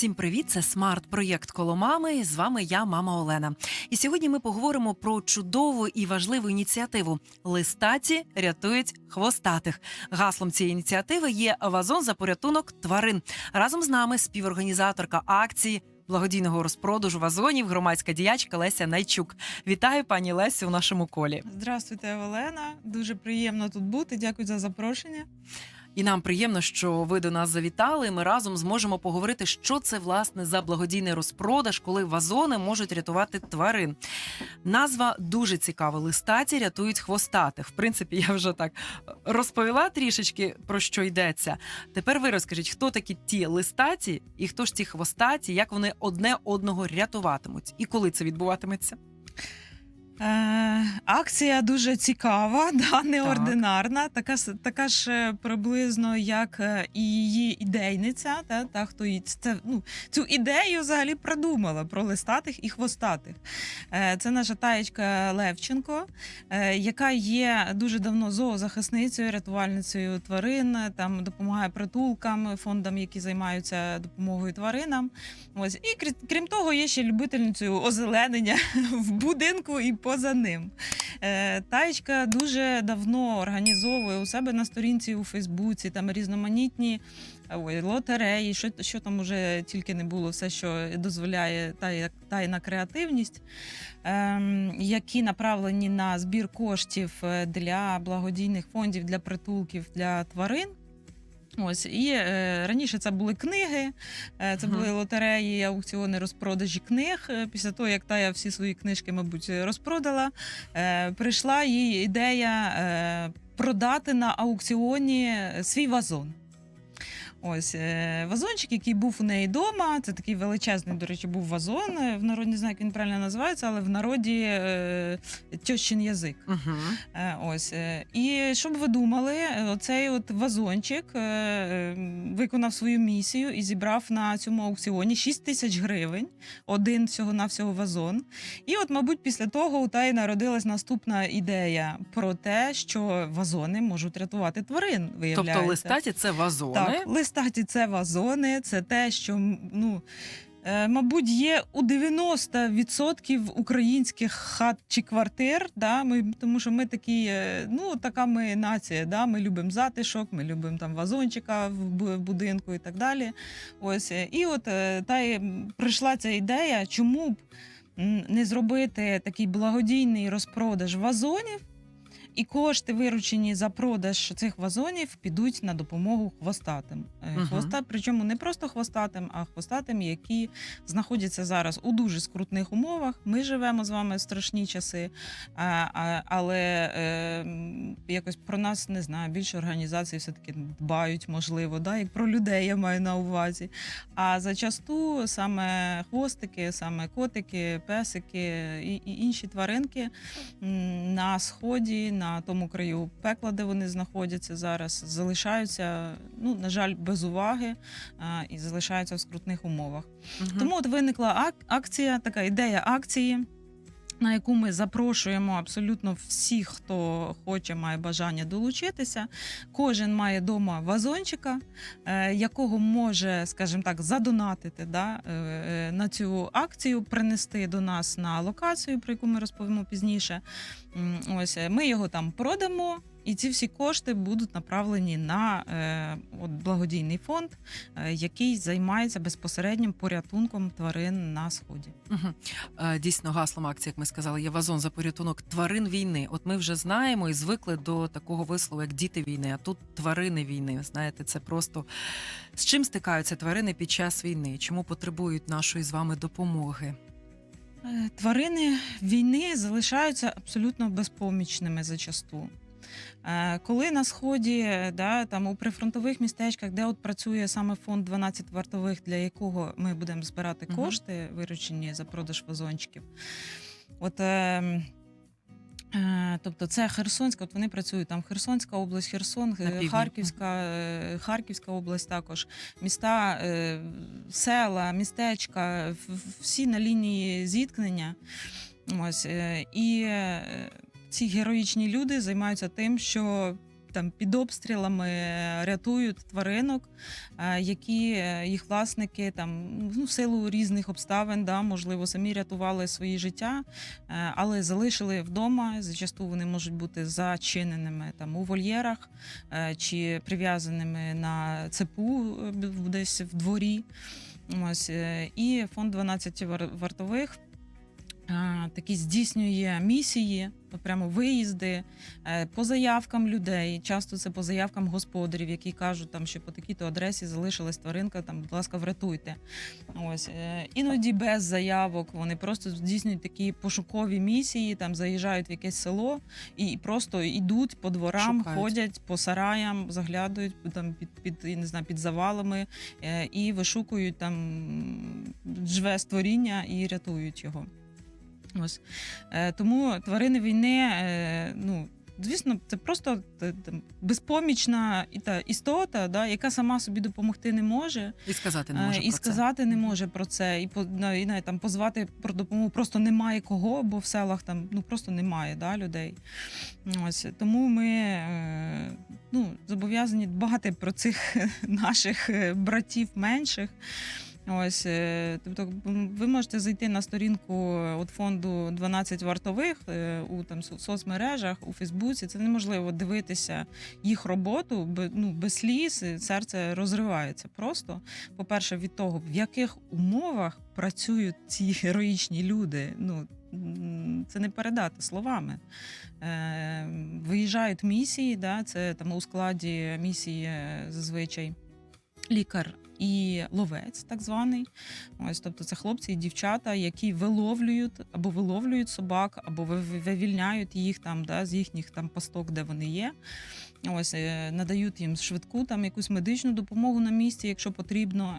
Всім привіт! Це смарт-проєкт коло мами. З вами я, мама Олена. І сьогодні ми поговоримо про чудову і важливу ініціативу Листаті рятують хвостатих. Гаслом цієї ініціативи є вазон за порятунок тварин. Разом з нами співорганізаторка акції. Благодійного розпродажу вазонів громадська діячка Леся Найчук. Вітаю пані Лесю у нашому колі. Здравствуйте, Олена. Дуже приємно тут бути. Дякую за запрошення. І нам приємно, що ви до нас завітали. Ми разом зможемо поговорити, що це власне за благодійний розпродаж, коли вазони можуть рятувати тварин. Назва дуже цікава. Листаті рятують хвостатих. В принципі, я вже так розповіла трішечки про що йдеться. Тепер ви розкажіть, хто такі ті листаті і хто ж ці хвостаті, як вони одне одного рятуватимуть, і коли це відбуватиметься? Е, акція дуже цікава, да, неординарна. Така, с- така ж е, приблизно, як е, і її ідейниця. Та, та хто її це, ну, цю ідею взагалі придумала про листатих і хвостатих. Це наша таєчка Левченко, яка є дуже давно зоозахисницею, рятувальницею тварин. Там допомагає притулкам, фондам, які займаються допомогою тваринам. Ось і крі- крім того, є ще любительницею озеленення в будинку і поза ним. Е, Таєчка дуже давно організовує у себе на сторінці у Фейсбуці там різноманітні ой, лотереї, що, що там уже тільки не було, все, що дозволяє тая- тайна креативність, ем, які направлені на збір коштів е, для благодійних фондів, для притулків для тварин. Ось і е, раніше це були книги, е, це Мгм. були лотереї, аукціони розпродажі книг. Е, Після того, як Тая всі свої книжки, мабуть, розпродала, е, прийшла їй ідея е, продати на аукціоні е, свій вазон. Ось е, вазончик, який був у неї вдома. Це такий величезний, до речі, був вазон. Е, В народі не знаю, як він правильно називається, але в народі е, тьощин язик. Угу. Е, Ось е, і щоб ви думали, оцей от вазончик е, е, виконав свою місію і зібрав на цьому аукціоні 6 тисяч гривень. Один всього на всього вазон. І от, мабуть, після того у Таї народилась наступна ідея про те, що вазони можуть рятувати тварин. Виявляється. Тобто листаті це вазони. Так, листаті це вазони, це те, що ну. е, Мабуть, є у 90% українських хат чи квартир, да, ми, тому що ми такі, е, ну така ми нація, да, ми любимо затишок, ми любимо там вазончика в будинку і так далі. Ось е, і от та й прийшла ця ідея, чому б не зробити такий благодійний розпродаж вазонів. І кошти, виручені за продаж цих вазонів, підуть на допомогу хвостатим. Е, Хвоста, причому не просто хвостатим, а хвостатим, які знаходяться зараз у дуже скрутних умовах. Ми живемо з вами в страшні часи, але е, якось про нас не знаю. Більше організацій все-таки дбають, можливо, да, як про людей я маю на увазі. А зачасту саме хвостики, саме котики, песики і інші тваринки на сході, на тому краю пекла, де вони знаходяться зараз, залишаються, ну на жаль, без уваги а, і залишаються в скрутних умовах. Угу. Тому от виникла ак- акція, така ідея акції. На яку ми запрошуємо абсолютно всіх, хто хоче, має бажання долучитися. Кожен має вдома вазончика, е, якого може, скажімо так, задонатити да, е, е, на цю акцію, принести до нас на локацію, про яку ми розповімо пізніше. Ось ми його там продамо. І ці всі кошти будуть направлені на е, от, благодійний фонд, е, який займається безпосереднім порятунком тварин на сході. Мгм. Е, Дійсно, гаслом акції, як ми сказали, є вазон за порятунок тварин війни. От ми вже знаємо і звикли до такого вислову, як діти війни, а тут тварини війни. Знаєте, це просто з чим стикаються тварини під час війни? Чому потребують нашої з вами допомоги? Е, Тварини війни залишаються абсолютно безпомічними зачасту. Е, Коли на сході, да, там у прифронтових містечках, де от працює саме фонд 12 вартових, для якого ми будемо збирати кошти, виручені за продаж вазончиків. От, е, е, тобто це Херсонська, от вони працюють там Херсонська область, Херсон, е. Харківська, е, Харківська область також, міста, е, села, містечка, всі на лінії зіткнення. Ось, е, і е, ці героїчні люди займаються тим, що там під обстрілами е, рятують тваринок, е, які е, їх власники там ну, в силу різних обставин, да, можливо, самі рятували свої життя, але залишили вдома. Зачасту вони можуть бути зачиненими там у вольєрах чи прив'язаними на цепу десь в дворі. Ось і фонд 12 вар- вартових. Такі здійснює місії, прямо виїзди е, по заявкам людей. Часто це по заявкам господарів, які кажуть, там, що по такій-то адресі залишилась тваринка, там, будь ласка, врятуйте. Ось е, іноді без заявок вони просто здійснюють такі пошукові місії, там заїжджають в якесь село і просто йдуть по дворам, Шукають. ходять по сараям, заглядають там під, під не знаю, під завалами е, і вишукують там живе створіння і рятують його. Ось Е, тому тварини війни, е, ну. Звісно, це просто е, там, безпомічна і та істота, да, яка сама собі допомогти не може, І сказати не Е, може і про сказати не може про це, і по і навіть там позвати про допомогу просто немає кого, бо в селах там ну просто немає да, людей. Ось тому ми е, ну, зобов'язані дбати про цих наших братів менших. Ось, е, тобто, ви можете зайти на сторінку е, от фонду 12 вартових е, у там соцмережах, у Фейсбуці. Це неможливо дивитися їх роботу ну, без сліз, серце розривається просто. По-перше, від того, в яких умовах працюють ці героїчні люди. Ну, це не передати словами. Виїжджають місії, да, це там у складі місії зазвичай лікар і ловець, так званий. Ось, тобто це хлопці і дівчата, які виловлюють або виловлюють собак, або вивільняють їх там да, з їхніх там пасток, де вони є. Ось е, надають їм швидку там якусь медичну допомогу на місці, якщо потрібно.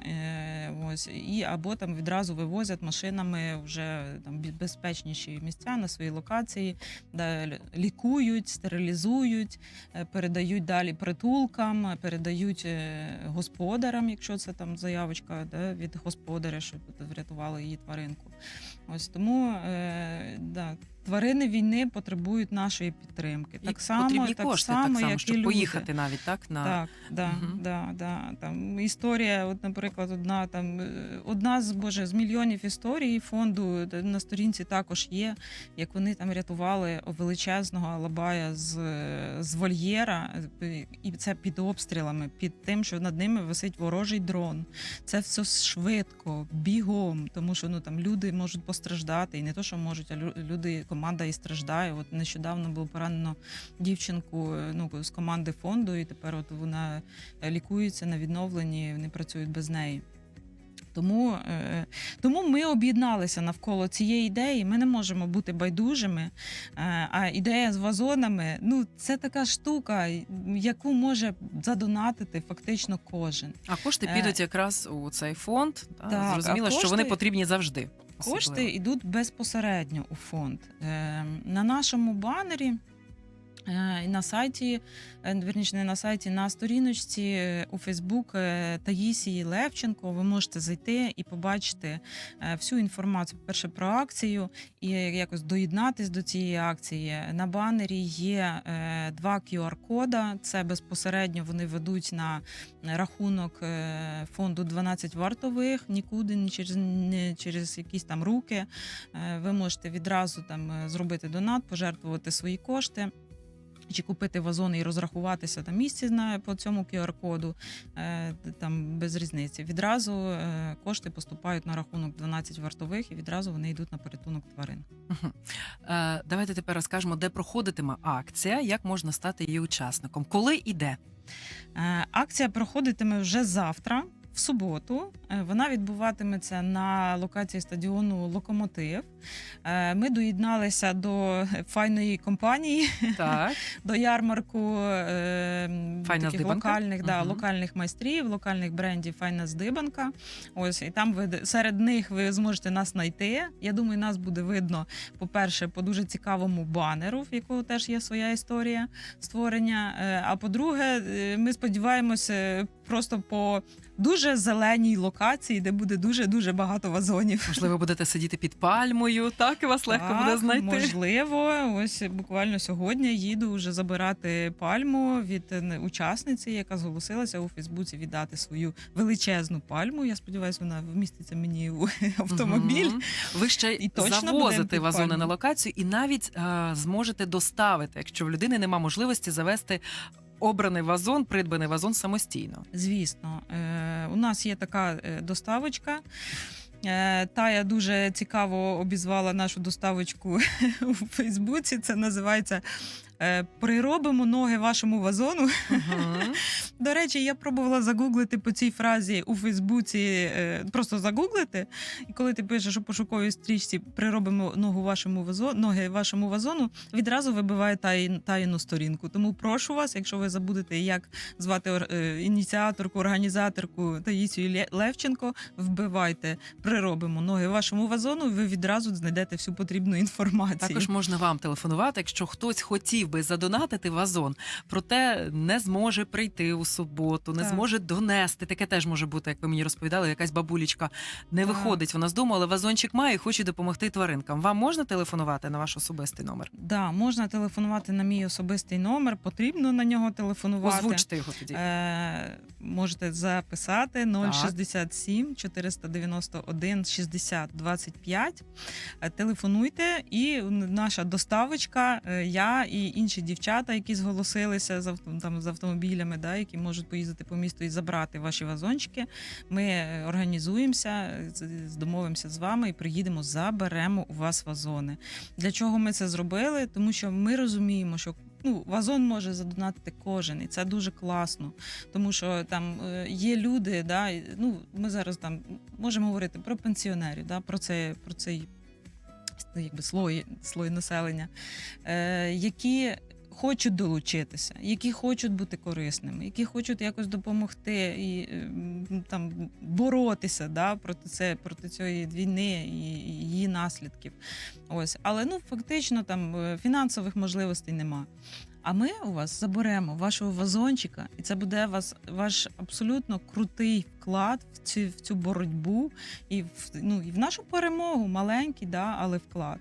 Ось і або там відразу вивозять машинами вже там безпечніші місця на свої локації, де лікують, стерилізують, е, передають далі притулкам, передають е, господарам, якщо це там заявочка да, від господаря, щоб врятували її тваринку. Ось тому е, да, тварини війни потребують нашої підтримки. І Так само, потрібні так кошти, само, так само, як щоб і люди. поїхати навіть так на Так, да, Мгм. да, да. Там історія, от, наприклад, одна там е, одна з боже з мільйонів історій фонду на сторінці також є, як вони там рятували величезного алабая з, е, з вольєра, е, і це під обстрілами, під тим, що над ними висить ворожий дрон. Це все швидко, бігом, тому що ну там люди можуть постраждати, і не то, що можуть, а лю- люди, команда і страждає. От нещодавно було поранено дівчинку е, ну, з команди фонду, і тепер от вона е, лікується на відновленні, вони працюють без неї. Тому, е, тому ми об'єдналися навколо цієї ідеї. Ми не можемо бути байдужими. А ідея з вазонами ну це така штука, яку може задонатити фактично кожен. а кошти підуть якраз у цей фонд. Так, Зрозуміло, що вони потрібні завжди. Кошти йдуть безпосередньо у фонд. Е, На нашому банері. Е, на сайті, е, вірніше, не на сайті, на сторіночці е, у Фейсбук Таїсії Левченко. Ви можете зайти і побачити всю інформацію перше про акцію і якось доєднатись до цієї акції. На банері є два QR-кода. Це безпосередньо вони ведуть на рахунок фонду 12 вартових, нікуди не через не через якісь там руки. Ви можете відразу там зробити донат, пожертвувати свої кошти. Чи купити вазони і розрахуватися на місці на по цьому QR-коду, е, там без різниці. Відразу е, кошти поступають на рахунок 12 вартових, і відразу вони йдуть на порятунок тварин. Е, Давайте тепер розкажемо, де проходитиме акція, як можна стати її учасником, коли і де. Акція проходитиме вже завтра, в суботу. Е, Вона відбуватиметься на локації стадіону Локомотив. Е, Ми доєдналися до файної компанії, Так, до ярмарку е, таких здибанка. локальних, да, Мгм. локальних майстрів, локальних брендів Файна здибанка. Ось і там ви серед них ви зможете нас знайти. Я думаю, нас буде видно, по-перше, по дуже цікавому банеру, в якого теж є своя історія створення. А по-друге, ми сподіваємося просто по дуже зеленій локації, де буде дуже дуже багато вазонів. Можливо, будете сидіти під пальмою, так і вас легко буде знайти. Можливо, ось буквально сьогодні їду вже забирати пальму від е, учасниці, яка зголосилася у Фейсбуці віддати свою величезну пальму. Я сподіваюся, вона вміститься мені у автомобіль. Мгм. Ви ще І точно завозите вазони пальму. на локацію і навіть е, зможете доставити, якщо в людини нема можливості завести обраний вазон, придбаний вазон самостійно. Звісно, е, у нас є така е, доставочка. Е, Тая дуже цікаво обізвала нашу доставочку у Фейсбуці. Це називається Приробимо ноги вашому вазону. Мгм. До речі, я пробувала загуглити по цій фразі у Фейсбуці, е, просто загуглити. І коли ти пишеш у пошуковій стрічці приробимо ногу вашому вазону, ноги вашому вазону, відразу вибиває таїну сторінку. Тому прошу вас, якщо ви забудете, як звати е, ініціаторку, організаторку Таїсію Левченко, вбивайте приробимо ноги вашому вазону, ви відразу знайдете всю потрібну інформацію. Також можна вам телефонувати, якщо хтось хотів би задонатити вазон, проте не зможе прийти у суботу, не Так. зможе донести. Таке теж може бути, як ви мені розповідали, якась бабулічка не Так. виходить вона з дому, але вазончик має і хоче допомогти тваринкам. Вам можна телефонувати на ваш особистий номер? Да, можна телефонувати на мій особистий номер, потрібно на нього телефонувати. Озвучте його тоді. Е, можете записати 067 491 60 25. Е, Телефонуйте, і наша доставочка, е, я і інші дівчата, які зголосилися з, там, з автомобілями, да, які можуть поїздити по місту і забрати ваші вазончики. Ми е, організуємося, домовимося з вами і приїдемо, заберемо у вас вазони. Для чого ми це зробили? Тому що ми розуміємо, що ну, вазон може задонатити кожен, і це дуже класно. Тому що там е, є люди, да, ну, ми зараз там можемо говорити про пенсіонерів, да, про, це, про цей ну, якби, слой, слой населення, е, які. Хочуть долучитися, які хочуть бути корисними, які хочуть якось допомогти і там боротися да, проти це, проти цієї війни і і її наслідків. Ось, але ну фактично там е, фінансових можливостей нема. А ми у вас заберемо вашого вазончика, і це буде вас ваш абсолютно крутий вклад в цю, в цю боротьбу і в ну і в нашу перемогу, маленький, да, але вклад.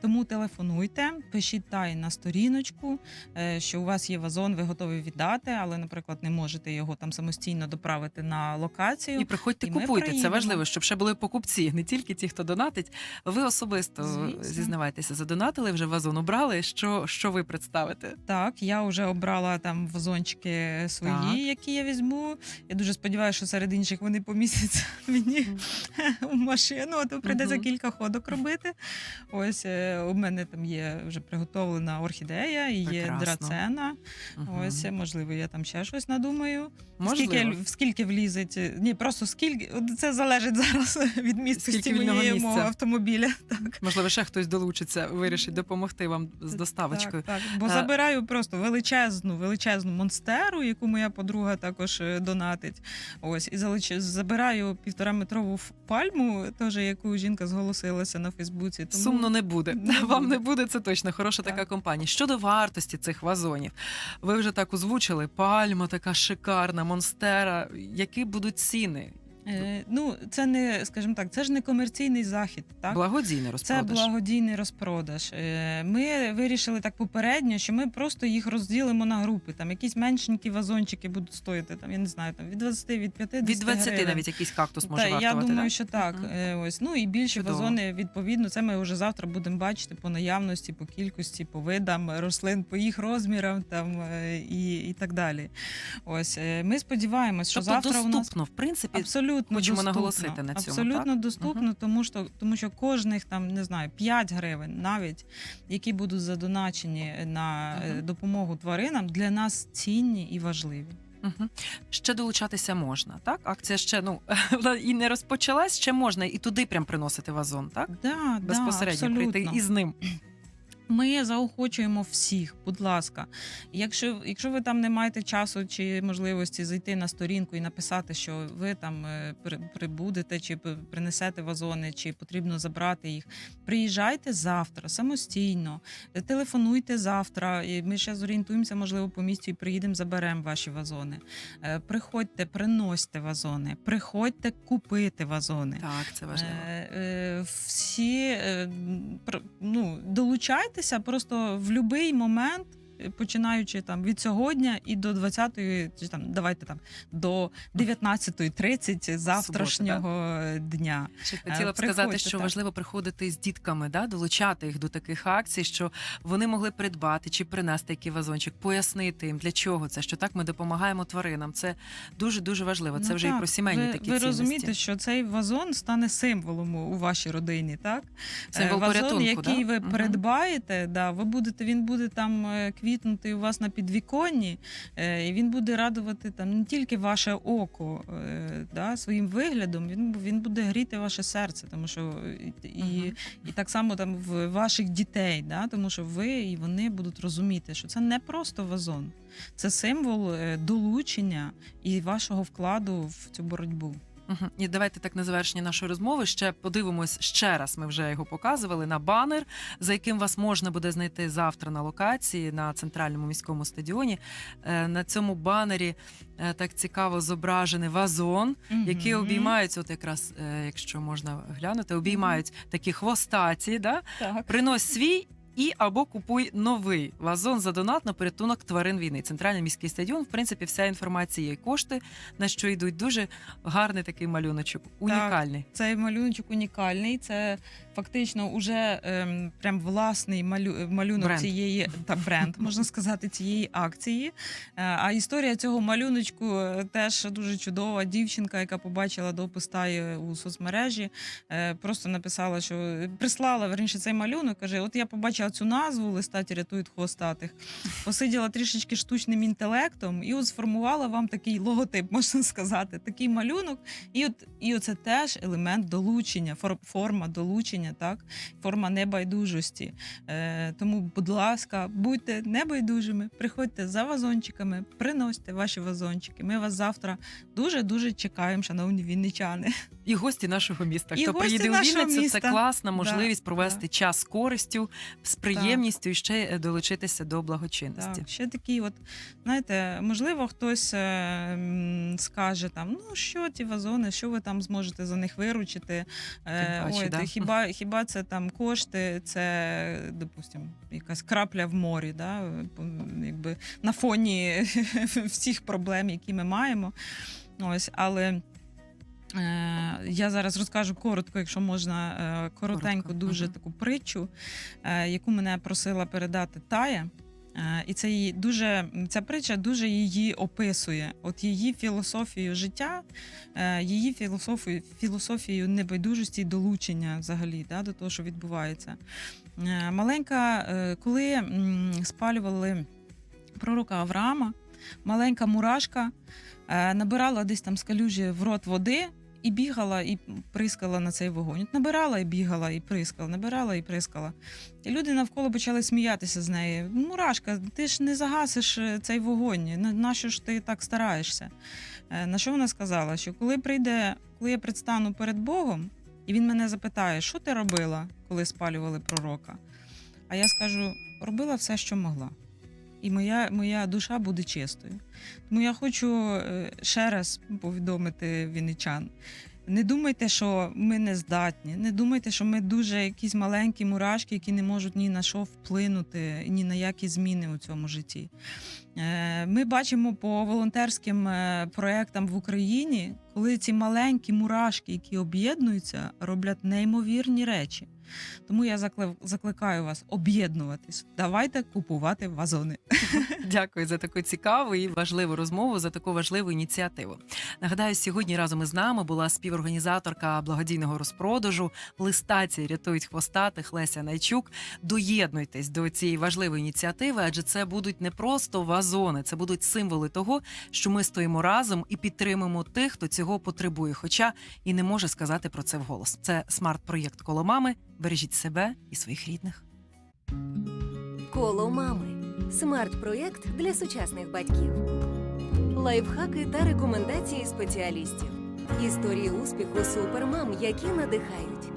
Тому телефонуйте, пишіть тай на сторіночку, е, що у вас є вазон, ви готові віддати, але, наприклад, не можете його там самостійно доправити на локацію. І приходьте, і купуйте. Це важливо, щоб ще були покупці, не тільки ті, хто донатить. Ви особисто Звісно. зізнавайтеся, задонатили вже вазон обрали. Що, що ви представите? Так, я вже обрала там вазончики свої, Так. які я візьму. Я дуже сподіваюся, що серед інших вони помістяться мені у машину, а то прийдеться Мгм. кілька ходок робити. Ось е, у мене там є вже приготовлена орхідея, і є Прекрасно. драцена. Ось, е, можливо, я там ще щось надумаю. Можливо. Скільки, скільки влізить? Ні, просто скільки це залежить зараз від місткості Скільки вільного місця. автомобіля. Так. Можливо, ще хтось долучиться, вирішить допомогти вам з доставочкою. Так, так. Бо А- забираю просто величезну, величезну монстеру, яку моя подруга також е, донатить. Ось і залич... забираю півтораметрову пальму, теж яку жінка зголосилася на Фейсбуці. Тому Сумно не буде. Не Вам не буде це точно. Хороша Так. така компанія. Щодо вартості цих вазонів, ви вже так озвучили. Пальма така шикарна, монстера. Які будуть ціни? Е, ну це не, скажімо так, це ж не комерційний захід, так. Благодійний Це благодійний розпродаж. Е, Ми вирішили так попередньо, що ми просто їх розділимо на групи. Там якісь меншенькі вазончики будуть стоїти. Там я не знаю, там від 20, від 50 Від 20 гривень. навіть якийсь кактус може Та, вартувати. я думаю, да? що так. Мгм. Е, Ось ну і більші Чудово. вазони відповідно. Це ми вже завтра будемо бачити по наявності, по кількості, по видам рослин, по їх розмірам там е, і, і так далі. Ось е, ми сподіваємось, що Тобто завтра у нас доступно, в принципі, Абсолютно хочемо доступно. наголосити на цьому, Абсолютно доступно, Мгм. тому що тому що кожних там не знаю 5 гривень, навіть які будуть задоначені на Мгм. допомогу тваринам, для нас цінні і важливі. Ще долучатися можна, так? Акція ще ну і не розпочалась, ще можна і туди прям приносити вазон, так? Да, Безпосередньо да, прийти абсолютно. із ним. Ми заохочуємо всіх, будь ласка. Якщо, якщо ви там не маєте часу чи можливості зайти на сторінку і написати, що ви там е, прибудете, чи принесете вазони, чи потрібно забрати їх, приїжджайте завтра самостійно, е, телефонуйте завтра. І ми ще зорієнтуємося, можливо, по місті і приїдемо, заберемо ваші вазони. Е, Приходьте, приносьте вазони, приходьте купити вазони. Так, це важливо. Всі е, м, ну, просто в будь-який момент. Е, Починаючи там від сьогодні і до 20-ї, чи там давайте там до 19.30 завтрашнього дня. Ще хотіла б приходьте, сказати, що так. важливо приходити з дітками, да, долучати їх до таких акцій, що вони могли придбати чи принести який вазончик, пояснити їм для чого це, що так ми допомагаємо тваринам. Це дуже дуже важливо. Це Ну вже і про сімейні ви, такі ви цінності. розумієте, що цей вазон стане символом у вашій родині, так? Символ Е, вазон, порятунку, який да? ви Мгм. придбаєте, да, ви будете, він буде там е, квітнути у вас на підвіконні, е, і він буде радувати там не тільки ваше око е, да, своїм виглядом, він, він буде гріти ваше серце, тому що і, Мгм. і так само там в ваших дітей, да, тому що ви і вони будуть розуміти, що це не просто вазон, це символ е, долучення і вашого вкладу в цю боротьбу. Мгм. І давайте так на завершення нашої розмови ще подивимось ще раз. Ми вже його показували на банер, за яким вас можна буде знайти завтра на локації на центральному міському стадіоні. Е, На цьому банері е, так цікаво зображений вазон, які Мгм. обіймаються, от якраз, е, якщо можна глянути, обіймають такі хвостаті, да? так. принось свій. І або купуй новий вазон за донат на порятунок тварин війни. Центральний міський стадіон. В принципі, вся інформація і кошти, на що йдуть. Дуже гарний такий малюночок, унікальний. Цей малюночок унікальний. Це фактично уже ем, прям власний малю, малюнок Бренд. цієї та бренд, можна сказати, цієї акції. Е, А історія цього малюночку е, теж дуже чудова. Дівчинка, яка побачила допис у соцмережі, е, просто написала, що прислала верніше цей малюнок. каже: От я побачила цю назву листаті рятують хвостатих. Посиділа трішечки штучним інтелектом і от сформувала вам такий логотип, можна сказати, такий малюнок. І от і оце теж елемент долучення, фор- форма долучення, так, форма небайдужості. Е, тому, будь ласка, будьте небайдужими, приходьте за вазончиками, приносьте ваші вазончики. Ми вас завтра дуже дуже чекаємо, шановні вінничани. І гості нашого міста. І Хто гості приїде у Вінницю, міста. це класна Да, можливість провести да. час з користю, приємністю ще е, долучитися до благочинності. Так, ще такий, от знаєте, можливо, хтось е, скаже там: ну що ті вазони, що ви там зможете за них виручити? Е, Тим ой, да. хіба, хіба це там кошти, це, допустимо, якась крапля в морі, да? якби на фоні всіх проблем, які ми маємо. Ось, але. Е, Я зараз розкажу коротко, якщо можна, е, коротенько, Коротко, дуже мгм. таку притчу, е, яку мене просила передати Тая. І це її дуже ця притча дуже її описує. От її філософію життя, її філософію, філософію небайдужості і долучення взагалі да, до того, що відбувається. Маленька, коли спалювали пророка Авраама, маленька мурашка набирала десь там з калюжі в рот води. І бігала, і прискала на цей вогонь. От набирала і бігала, і прискала, набирала і прискала. І люди навколо почали сміятися з неї. Мурашка, ти ж не загасиш е, цей вогонь. На, на що ж ти так стараєшся? Е, На що вона сказала? Що коли прийде, коли я предстану перед Богом, і він мене запитає, що ти робила, коли спалювали пророка? А я скажу: робила все, що могла. І моя, моя душа буде чистою. Тому я хочу е, ще раз повідомити вінничан. Не думайте, що ми не здатні. Не думайте, що ми дуже якісь маленькі мурашки, які не можуть ні на що вплинути, ні на які зміни у цьому житті. Е, Ми бачимо по волонтерським е, проектам в Україні, коли ці маленькі мурашки, які об'єднуються, роблять неймовірні речі. Тому я заклик- закликаю вас об'єднуватись. Давайте купувати вазони. Дякую за таку цікаву і важливу розмову, за таку важливу ініціативу. Нагадаю, сьогодні разом із нами була співорганізаторка благодійного розпродажу листації рятують хвостатих Леся Найчук. Доєднуйтесь до цієї важливої ініціативи, адже це будуть не просто вазони, це будуть символи того, що ми стоїмо разом і підтримуємо тих, хто цього потребує, хоча і не може сказати про це вголос. Це смарт-проєкт коло мами. Бережіть себе і своїх рідних. Коло мами. Смарт-проєкт для сучасних батьків. Лайфхаки та рекомендації спеціалістів. Історії успіху супермам, які надихають.